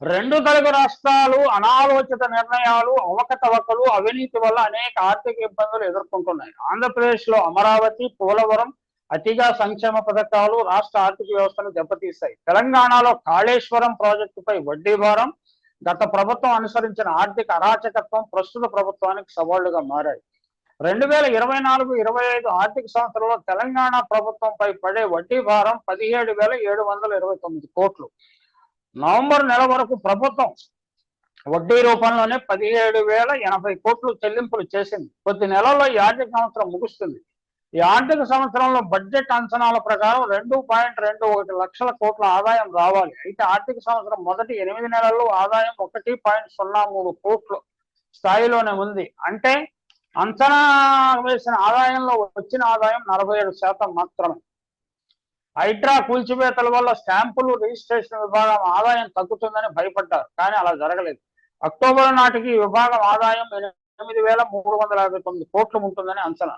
రెండు తెలుగు రాష్ట్రాలు అనాలోచిత నిర్ణయాలు అవకతవకలు అవినీతి వల్ల అనేక ఆర్థిక ఇబ్బందులు ఎదుర్కొంటున్నాయి. ఆంధ్రప్రదేశ్లో అమరావతి పోలవరం అతిగా సంక్షేమ పథకాలు రాష్ట్ర ఆర్థిక వ్యవస్థను దెబ్బతీస్తాయి తెలంగాణలో కాళేశ్వరం ప్రాజెక్టుపై వడ్డీ భారం గత ప్రభుత్వం అనుసరించిన ఆర్థిక అరాచకత్వం ప్రస్తుత ప్రభుత్వానికి సవాళ్ళుగా మారాయి. రెండు వేల ఇరవై నాలుగు ఇరవై ఐదు ఆర్థిక సంవత్సరంలో తెలంగాణ ప్రభుత్వంపై పడే వడ్డీ భారం పదిహేడు వేల ఏడు వందల ఇరవై తొమ్మిది కోట్లు. నవంబర్ నెల వరకు ప్రభుత్వం వడ్డీ రూపంలోనే పదిహేడు వేల ఎనభై కోట్లు చెల్లింపులు చేసింది. కొద్ది నెలల్లో ఈ ఆర్థిక సంవత్సరం ముగుస్తుంది. ఈ ఆర్థిక సంవత్సరంలో బడ్జెట్ అంచనాల ప్రకారం రెండు పాయింట్ రెండు ఒకటి లక్షల కోట్ల ఆదాయం రావాలి. అయితే ఆర్థిక సంవత్సరం మొదటి ఎనిమిది నెలల్లో ఆదాయం ఒకటి పాయింట్ సున్నా మూడు కోట్లు స్థాయిలోనే ఉంది. అంటే అంచనా వేసిన ఆదాయంలో వచ్చిన ఆదాయం నలభై ఏడు శాతం మాత్రమే. హైడ్రా కూల్చివేతల వల్ల స్టాంపులు రిజిస్ట్రేషన్ విభాగం ఆదాయం తగ్గుతుందని భయపడ్డారు కానీ అలా జరగలేదు. అక్టోబర్ నాటికి విభాగం ఆదాయం ఎనిమిది వేల మూడు వందల యాభై తొమ్మిది కోట్లు ఉంటుందని అంచనా.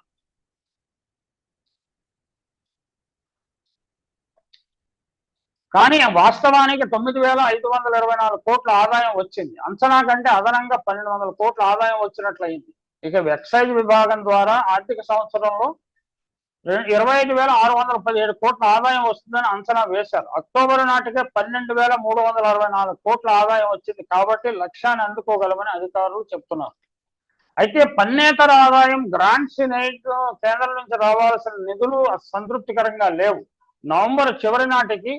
కానీ వాస్తవానికి తొమ్మిది వేల ఐదు వందల ఇరవై నాలుగు కోట్ల ఆదాయం వచ్చింది. అంచనా కంటే అదనంగా పన్నెండు వందల కోట్ల ఆదాయం వచ్చినట్లయింది. ఇక ఎక్సైజ్ విభాగం ద్వారా ఆర్థిక సంవత్సరంలో ఇరవై ఐదు వేల ఆరు వందల పదిహేడు కోట్ల ఆదాయం వస్తుందని అంచనా వేశారు. అక్టోబర్ నాటికే పన్నెండు వేల మూడు వందల అరవై నాలుగు కోట్ల ఆదాయం వచ్చింది కాబట్టి లక్ష్యాన్ని అందుకోగలమని అధికారులు చెప్తున్నారు. అయితే పన్నేతర ఆదాయం గ్రాంట్స్ కేంద్రం నుంచి రావాల్సిన నిధులు సంతృప్తికరంగా లేవు. నవంబర్ చివరి నాటికి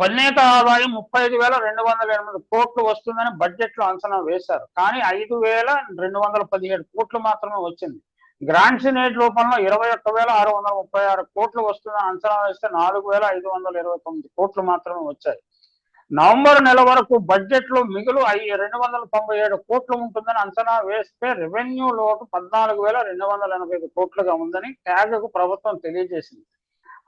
పన్నేత ఆదాయం ముప్పై ఐదు వేల రెండు వందల ఎనిమిది కోట్లు వస్తుందని బడ్జెట్లో అంచనా వేశారు. కానీ ఐదు వేల రెండు వందల పదిహేడు కోట్లు మాత్రమే వచ్చింది. గ్రాంట్స్ నేట్ రూపంలో ఇరవై ఒక్క వేల ఆరు వందల ముప్పై ఆరు కోట్లు వస్తుందని అంచనా వేస్తే నాలుగు వేల ఐదు వందల ఇరవై తొమ్మిది కోట్లు మాత్రమే వచ్చాయి. నవంబర్ నెల వరకు బడ్జెట్లో మిగులు ఐ- రెండు వందల తొంభై ఏడు కోట్లు ఉంటుందని అంచనా వేస్తే రెవెన్యూ లోటు పద్నాలుగు వేల రెండు వందల ఎనభై ఐదు కోట్లుగా ఉందని ట్యాగ్కు ప్రభుత్వం తెలియజేసింది.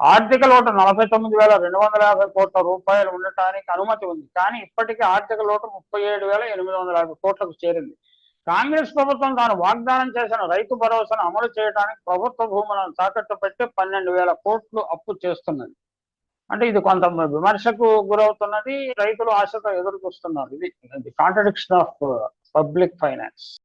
ఆర్థిక లోటు నలభై తొమ్మిది వేల రెండు వందల యాభై కోట్ల రూపాయలు ఉండటానికి అనుమతి ఉంది. కానీ ఇప్పటికీ ఆర్థిక లోటు ముప్పై ఏడు వేల ఎనిమిది వందల యాభై కోట్లకు చేరింది. కాంగ్రెస్ ప్రభుత్వం తాను వాగ్దానం చేసిన రైతు భరోసాను అమలు చేయడానికి ప్రభుత్వ భూములను తాకట్టు పెట్టి పన్నెండు వేల కోట్లు అప్పు చేస్తున్నది. అంటే ఇది కొంత విమర్శకు గురవుతున్నది రైతులు ఆశతో ఎదురు చూస్తున్నారు ఇది కాంట్రడిక్షన్ ఆఫ్ పబ్లిక్ ఫైనాన్స్